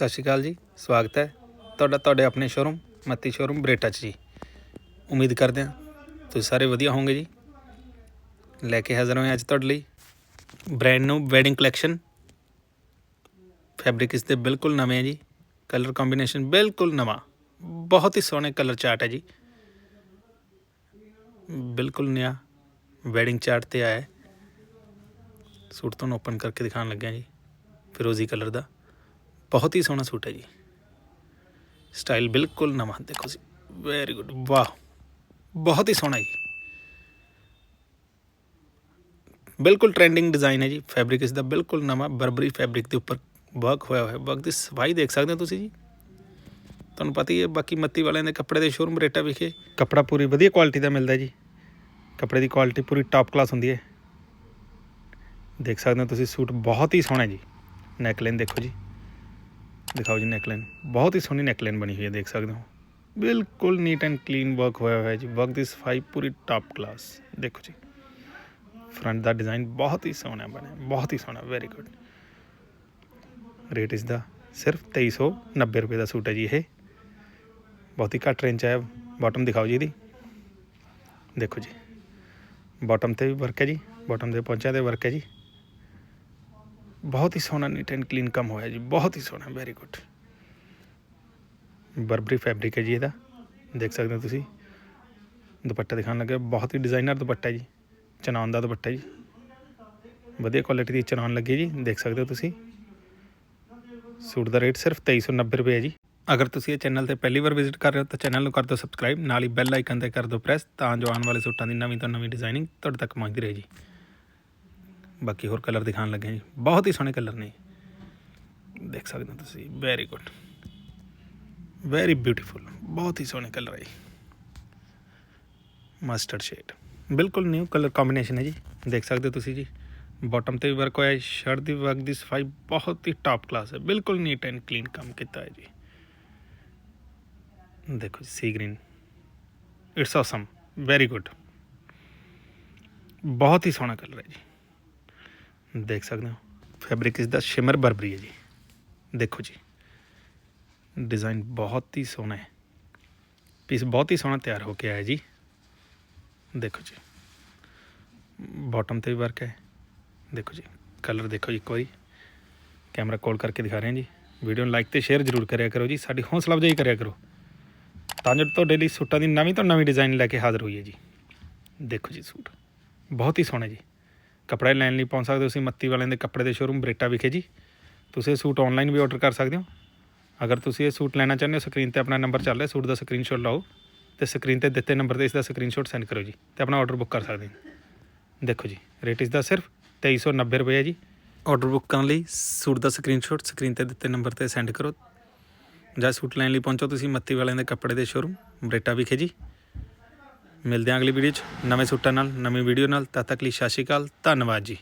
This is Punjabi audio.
ਸਤਿ ਸ਼੍ਰੀ ਅਕਾਲ ਜੀ, ਸਵਾਗਤ ਹੈ ਤੁਹਾਡਾ, ਤੁਹਾਡੇ ਆਪਣੇ ਸ਼ੋਰੂਮ ਮੱਤੀ ਸ਼ੋਰੂਮ ਬਰੇਟਾ 'ਚ ਜੀ। ਉਮੀਦ ਕਰਦੇ ਹਾਂ ਤੁਸੀਂ ਸਾਰੇ ਵਧੀਆ ਹੋਵੋਗੇ ਜੀ। ਲੈ ਕੇ ਹਾਜ਼ਰ ਹੋਏ ਅੱਜ ਤੁਹਾਡੇ ਲਈ brand new wedding collection fabric ਇਸ ਦੇ ਬਿਲਕੁਲ ਨਵੇਂ ਹੈ ਜੀ ਕਲਰ ਕੰਬੀਨੇਸ਼ਨ ਬਿਲਕੁਲ ਨਵਾਂ, ਬਹੁਤ ਹੀ ਸੋਹਣੇ ਕਲਰ ਚਾਰਟ ਹੈ ਜੀ। ਬਿਲਕੁਲ ਨਿਆ ਵੈਡਿੰਗ ਚਾਰਟ ਤੇ ਆਇਆ ਸੂਟ ਤੁਹਾਨੂੰ ਓਪਨ ਕਰਕੇ ਦਿਖਾਉਣ ਲੱਗਿਆ ਜੀ, ਫਿਰੋਜ਼ੀ ਕਲਰ ਦਾ। ਬਹੁਤ ਹੀ ਸੋਹਣਾ ਸੂਟ ਹੈ ਜੀ। ਸਟਾਈਲ ਬਿਲਕੁਲ ਨਵਾਂ, ਦੇਖੋ ਜੀ। ਵੈਰੀ ਗੁੱਡ ਵਾਹ। ਬਹੁਤ ਹੀ ਸੋਹਣਾ ਜੀ। ਬਿਲਕੁਲ ਟ੍ਰੈਂਡਿੰਗ ਡਿਜ਼ਾਈਨ ਹੈ ਜੀ। ਫੈਬਰਿਕ ਇਸ ਦਾ ਬਿਲਕੁਲ ਨਵਾਂ ਬਰਬਰੀ ਫੈਬਰਿਕ ਦੇ ਉੱਪਰ ਵਰਕ ਹੋਇਆ ਹੋਇਆ। ਵਰਕ ਦੀ ਸਫ਼ਾਈ ਦੇਖ ਸਕਦੇ ਹੋ ਤੁਸੀਂ ਜੀ। ਤੁਹਾਨੂੰ ਪਤਾ ਹੀ ਹੈ, ਬਾਕੀ ਮੱਤੀ ਵਾਲਿਆਂ ਦੇ ਕੱਪੜੇ ਦੇ ਸ਼ੋਰੂਮ ਰੇਟਾ ਵਿਖੇ ਕੱਪੜਾ ਪੂਰੀ ਵਧੀਆ ਕੁਆਲਿਟੀ ਦਾ ਮਿਲਦਾ ਜੀ। ਕੱਪੜੇ ਦੀ ਕੁਆਲਿਟੀ ਪੂਰੀ ਟਾਪ ਕਲਾਸ ਹੁੰਦੀ ਹੈ। ਦੇਖ ਸਕਦੇ ਹੋ ਤੁਸੀਂ, ਸੂਟ ਬਹੁਤ ਹੀ ਸੋਹਣਾ ਜੀ। ਨੈਕਲਾਈਨ ਦੇਖੋ ਜੀ। ਦਿਖਾਓ ਜੀ ਨੈਕਲਾਈਨ ਬਹੁਤ ਹੀ ਸੋਹਣੀ ਨੈਕਲਾਈਨ ਬਣੀ ਹੋਈ ਹੈ, ਦੇਖ ਸਕਦੇ ਹੋ। ਬਿਲਕੁਲ ਨੀਟ ਐਂਡ ਕਲੀਨ ਵਰਕ ਹੋਇਆ ਹੋਇਆ ਜੀ। ਵਰਕ ਦੀ ਸਫ਼ਾਈ ਪੂਰੀ ਟਾਪ ਕਲਾਸ ਦੇਖੋ ਜੀ। ਫਰੰਟ ਦਾ ਡਿਜ਼ਾਈਨ ਬਹੁਤ ਹੀ ਸੋਹਣਾ ਬਣਿਆ। ਬਹੁਤ ਹੀ ਸੋਹਣਾ। ਵੈਰੀ ਗੁੱਡ ਰੇਟ ਇਸ ਦਾ ਸਿਰਫ 2390 ਰੁਪਏ ਦਾ ਸੂਟ ਹੈ ਜੀ ਇਹ। ਬਹੁਤ ਹੀ ਘੱਟ ਰੇਂਜ 'ਚ ਹੈ ਬਾਟਮ ਦਿਖਾਓ ਜੀ ਇਹਦੀ। ਦੇਖੋ ਜੀ। ਬਾਟਮ ਤੇ ਵੀ ਵਰਕ ਹੈ ਜੀ। ਬਾਟਮ ਦੇ ਪਹੁੰਚਿਆ ਤੇ ਵਰਕ ਹੈ ਜੀ। ਬਹੁਤ ਹੀ ਸੋਹਣਾ ਨੀਟ ਐਂਡ ਕਲੀਨ ਕੰਮ ਹੋਇਆ ਜੀ, ਬਹੁਤ ਹੀ ਸੋਹਣਾ ਵੈਰੀ ਗੁੱਡ ਬਰਬਰੀ ਫੈਬਰਿਕ ਹੈ ਜੀ ਇਹਦਾ, ਦੇਖ ਸਕਦੇ ਹੋ ਤੁਸੀਂ। ਦੁਪੱਟਾ ਦਿਖਾਉਣ ਲੱਗੇ ਬਹੁਤ ਹੀ ਡਿਜ਼ਾਈਨਰ ਦੁਪੱਟਾ ਜੀ ਚਨਾਨ ਦਾ ਦੁਪੱਟਾ ਜੀ। ਵਧੀਆ ਕੁਆਲਿਟੀ ਦੀ ਚਨਾਨ ਲੱਗੀ ਜੀ, ਦੇਖ ਸਕਦੇ ਹੋ ਤੁਸੀਂ। ਸੂਟ ਦਾ ਰੇਟ ਸਿਰਫ 2390 ਰੁਪਏ ਹੈ ਜੀ। ਅਗਰ ਤੁਸੀਂ ਇਹ ਚੈਨਲ ਤੇ ਪਹਿਲੀ ਵਾਰ ਵਿਜ਼ਿਟ ਕਰ ਰਹੇ ਹੋ, ਤਾਂ ਚੈਨਲ ਨੂੰ ਕਰ ਦਿਓ ਸਬਸਕ੍ਰਾਈਬ ਨਾਲ ਹੀ ਬੈਲ ਆਈਕਨ ਤੇ ਕਰ ਦਿਓ ਪ੍ਰੈਸ ਤਾਂ ਜੋ ਆਉਣ ਵਾਲੇ ਸੂਟਾਂ ਦੀ ਨਵੀਂ ਤੋਂ ਨਵੀਂ ਡਿਜ਼ਾਈਨਿੰਗ ਤੁਹਾਡੇ ਤੱਕ ਪਹੁੰਚਦੀ ਰਹੇ ਜੀ। ਬਾਕੀ ਹੋਰ ਕਲਰ ਦਿਖਾਉਣ ਲੱਗੇ ਜੀ। ਬਹੁਤ ਹੀ ਸੋਹਣੇ ਕਲਰ ਨੇ। ਦੇਖ ਸਕਦੇ ਹੋ ਤੁਸੀਂ। ਵੈਰੀ ਗੁੱਡ ਵੈਰੀ ਬਿਊਟੀਫੁਲ ਬਹੁਤ ਹੀ ਸੋਹਣੇ ਕਲਰ ਹੈ ਮਸਟਰਡ ਸ਼ੇਡ ਬਿਲਕੁਲ ਨਿਊ ਕਲਰ ਕੰਬੀਨੇਸ਼ਨ ਹੈ ਜੀ। ਦੇਖ ਸਕਦੇ ਹੋ ਤੁਸੀਂ ਜੀ। ਬਾਟਮ ਤੇ ਵੀ ਵਰਕ ਹੋਇਆ ਹੈ ਸ਼ਰਟ ਦੀ ਵਰਕ ਦੀ ਸਫ਼ਾਈ ਬਹੁਤ ਹੀ ਟਾਪ ਕਲਾਸ ਹੈ। ਬਿਲਕੁਲ ਨੀਟ ਐਂਡ ਕਲੀਨ ਕੰਮ ਕੀਤਾ ਹੈ ਜੀ। ਦੇਖੋ ਜੀ sea green it's awesome very good ਬਹੁਤ ਹੀ ਸੋਹਣਾ ਕਲਰ ਹੈ ਜੀ। ਦੇਖ ਸਕਦੇ ਹੋ। ਫੈਬਰਿਕ ਇਸ ਦਾ ਸ਼ਿਮਰ ਬਰਬਰੀ ਹੈ ਜੀ। ਦੇਖੋ ਜੀ। ਡਿਜ਼ਾਈਨ ਬਹੁਤ ਹੀ ਸੋਹਣਾ ਹੈ। ਪੀਸ ਬਹੁਤ ਹੀ ਸੋਹਣਾ ਤਿਆਰ ਹੋ ਕੇ ਆਇਆ ਜੀ। ਦੇਖੋ ਜੀ। ਬਾਟਮ ਤੇ ਵੀ ਵਰਕ ਹੈ। ਦੇਖੋ ਜੀ। ਕਲਰ ਦੇਖੋ ਜੀ ਇੱਕ ਵਾਰੀ। ਕੈਮਰਾ ਕੋਲ ਕਰਕੇ ਦਿਖਾ ਰਹੇ ਹਾਂ ਜੀ। ਵੀਡੀਓ ਨੂੰ ਲਾਈਕ ਤੇ ਸ਼ੇਅਰ ਜ਼ਰੂਰ ਕਰਿਆ ਕਰੋ ਜੀ। ਸਾਡੀ ਹੌਸਲਾ ਅਫਜ਼ਾਈ ਕਰਿਆ ਕਰੋ। ਤਾਂ ਜੋ ਤੁਹਾਡੇ ਲਈ ਸੂਟਾਂ ਦੀ ਨਵੀਂ ਤੋਂ ਨਵੀਂ ਡਿਜ਼ਾਈਨ ਲੈ ਕੇ ਹਾਜ਼ਰ ਹੋਈਏ ਜੀ। ਦੇਖੋ ਜੀ ਸੂਟ। ਬਹੁਤ ਹੀ ਸੋਹਣਾ ਜੀ। ਕੱਪੜੇ ਲੈਣ ਲਈ ਪਹੁੰਚ ਸਕਦੇ ਹੋ ਤੁਸੀਂ ਮੱਤੀ ਵਾਲਿਆਂ ਦੇ ਕੱਪੜੇ ਦੇ ਸ਼ੋਰੂਮ ਬਰੇਟਾ ਵਿਖੇ ਜੀ। ਤੁਸੀਂ ਇਹ ਸੂਟ ਆਨਲਾਈਨ ਵੀ ਆਰਡਰ ਕਰ ਸਕਦੇ ਹੋ। ਅਗਰ ਤੁਸੀਂ ਇਹ ਸੂਟ ਲੈਣਾ ਚਾਹੁੰਦੇ ਹੋ ਸਕਰੀਨ ਤੇ ਆਪਣਾ ਨੰਬਰ ਚੱਲ ਰਿਹਾ, ਸੂਟ ਦਾ ਸਕਰੀਨਸ਼ਾਟ ਲਾਓ ਤੇ ਸਕਰੀਨ ਤੇ ਦਿੱਤੇ ਨੰਬਰ ਤੇ ਇਸ ਦਾ ਸਕਰੀਨਸ਼ਾਟ ਸੈਂਡ ਕਰੋ ਜੀ ਤੇ ਆਪਣਾ ਆਰਡਰ ਬੁੱਕ ਕਰ ਸਕਦੇ ਹੋ। ਦੇਖੋ ਜੀ ਰੇਟ ਇਸ ਦਾ ਸਿਰਫ 2390 ਰੁਪਏ ਹੈ ਜੀ। ਆਰਡਰ ਬੁੱਕ ਕਰਨ ਲਈ ਸੂਟ ਦਾ ਸਕਰੀਨਸ਼ਾਟ ਸਕਰੀਨ ਤੇ ਦਿੱਤੇ ਨੰਬਰ ਤੇ ਸੈਂਡ ਕਰੋ। ਜਾਂ ਸੂਟ ਲੈਣ ਲਈ ਪਹੁੰਚੋ ਤੁਸੀਂ ਮੱਤੀ ਵਾਲਿਆਂ ਦੇ ਕੱਪੜੇ ਦੇ ਸ਼ੋਰੂਮ ਬਰੇਟਾ ਵਿਖੇ ਜੀ। ਮਿਲਦੇ ਹਾਂ ਅਗਲੀ ਵੀਡੀਓ 'ਚ। ਨਵੇਂ ਸੂਟਾਂ ਨਾਲ, ਨਵੀਂ ਵੀਡੀਓ ਨਾਲ। ਤਦ ਤੱਕ ਲਈ ਸਤਿ ਸ਼੍ਰੀ ਅਕਾਲ, ਧੰਨਵਾਦ ਜੀ।